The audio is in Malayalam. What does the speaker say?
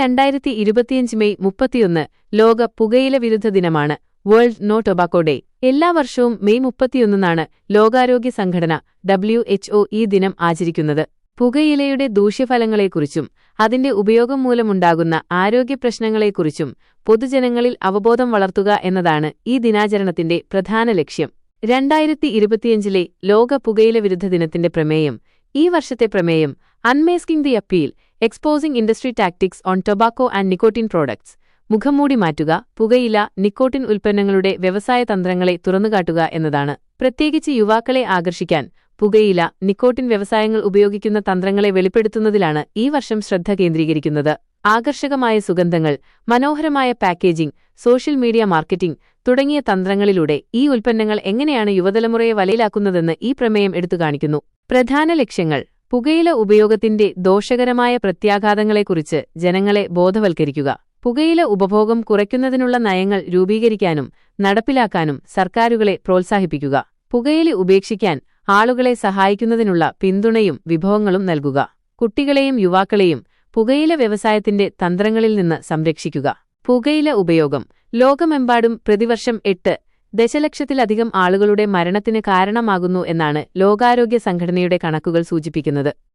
രണ്ടായിരത്തി ഇരുപത്തിയഞ്ച് മെയ് മുപ്പത്തിയൊന്ന് ലോക പുകയില വിരുദ്ധ ദിനമാണ് വേൾഡ് നോ ടൊബാക്കോ ഡേ എല്ലാ വർഷവും മെയ് മുപ്പത്തിയൊന്നിനാണ് ലോകാരോഗ്യ സംഘടന ഡബ്ല്യു എച്ച്ഒ ഈ ദിനം ആചരിക്കുന്നത്. പുകയിലയുടെ ദൂഷ്യഫലങ്ങളെക്കുറിച്ചും അതിന്റെ ഉപയോഗം മൂലമുണ്ടാകുന്ന ആരോഗ്യ പ്രശ്നങ്ങളെക്കുറിച്ചും പൊതുജനങ്ങളിൽ അവബോധം വളർത്തുക എന്നതാണ് ഈ ദിനാചരണത്തിന്റെ പ്രധാന ലക്ഷ്യം. രണ്ടായിരത്തി ഇരുപത്തിയഞ്ചിലെ ലോക പുകയില വിരുദ്ധ ദിനത്തിന്റെ പ്രമേയം ഈ വർഷത്തെ പ്രമേയം unmasking the appeal exposing industry tactics on tobacco and nicotine products മുഖംമൂടി മാറ്റുക പുകയില നിക്കോട്ടിൻ ഉൽപ്പന്നങ്ങളുടെ വ്യവസായ തന്ത്രങ്ങളെ തുറന്നുകാട്ടുക എന്നതാണ്. പ്രത്യേകിച്ച് യുവാക്കളെ ആകർഷിക്കാൻ പുകയില നിക്കോട്ടിൻ വ്യവസായങ്ങൾ ഉപയോഗിക്കുന്ന തന്ത്രങ്ങളെ വെളിപ്പെടുത്തുന്നതിലാണ് ഈ വർഷം ശ്രദ്ധ കേന്ദ്രീകരിക്കുന്നത്. ആകർഷകമായ സുഗന്ധങ്ങൾ മനോഹരമായ പാക്കേജിംഗ് സോഷ്യൽ മീഡിയ മാർക്കറ്റിംഗ് തുടങ്ങിയ തന്ത്രങ്ങളിലൂടെ ഈ ഉൽപ്പന്നങ്ങൾ എങ്ങനെയാണ് യുവതലമുറയെ വലയിലാക്കുന്നതെന്ന് ഈ പ്രമേയം എടുത്തുകാണിക്കുന്നു. പ്രധാന ലക്ഷ്യങ്ങൾ. പുകയില ഉപയോഗത്തിന്റെ ദോഷകരമായ പ്രത്യാഘാതങ്ങളെക്കുറിച്ച് ജനങ്ങളെ ബോധവൽക്കരിക്കുക. പുകയില ഉപഭോഗം കുറയ്ക്കുന്നതിനുള്ള നയങ്ങൾ രൂപീകരിക്കാനും നടപ്പിലാക്കാനും സർക്കാരുകളെ പ്രോത്സാഹിപ്പിക്കുക. പുകയില ഉപേക്ഷിക്കാൻ ആളുകളെ സഹായിക്കുന്നതിനുള്ള പിന്തുണയും വിഭവങ്ങളും നൽകുക. കുട്ടികളെയും യുവാക്കളെയും പുകയില വ്യവസായത്തിന്റെ തന്ത്രങ്ങളിൽ നിന്ന് സംരക്ഷിക്കുക. പുകയില ഉപയോഗം ലോകമെമ്പാടും പ്രതിവർഷം എട്ട് ദശലക്ഷത്തിലധികം ആളുകളുടെ മരണത്തിന് കാരണമാകുന്നു എന്നാണ് ലോകാരോഗ്യ സംഘടനയുടെ കണക്കുകൾ സൂചിപ്പിക്കുന്നത്